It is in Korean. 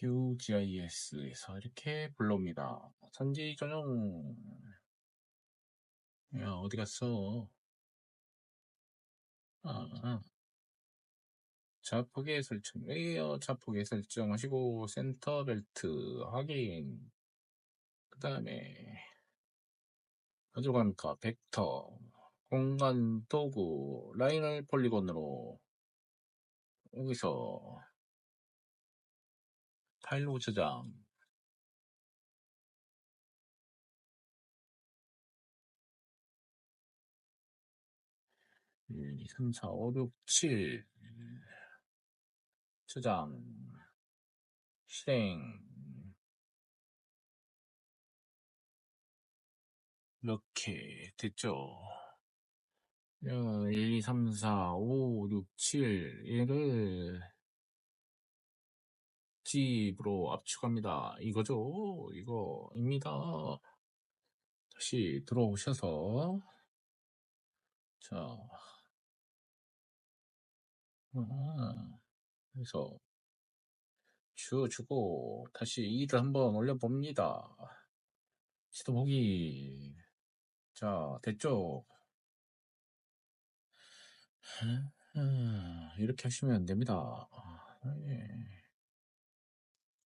QGIS에서 이렇게 불러옵니다. 선지 전용. 야, 어디 갔어? 아, 아. 자폭의 설정, 레이어 자폭의 설정하시고, 센터 벨트 확인. 그 다음에, 어디로 갑니까? 벡터, 공간 도구, 라인을 폴리곤으로, 여기서, 저장, 1, 2, 3, 4, 5, 6, 7. 저장. 실행. 이렇게 됐죠. 1, 2, 3, 4, 5, 6, 7. 얘를 집으로 압축합니다. 이거죠. 이거입니다. 다시 들어오셔서 자, 아, 그래서 주어주고 다시 일을 한번 올려봅니다. 시도 보기 자 됐죠? 음, 이렇게 하시면 됩니다. 예.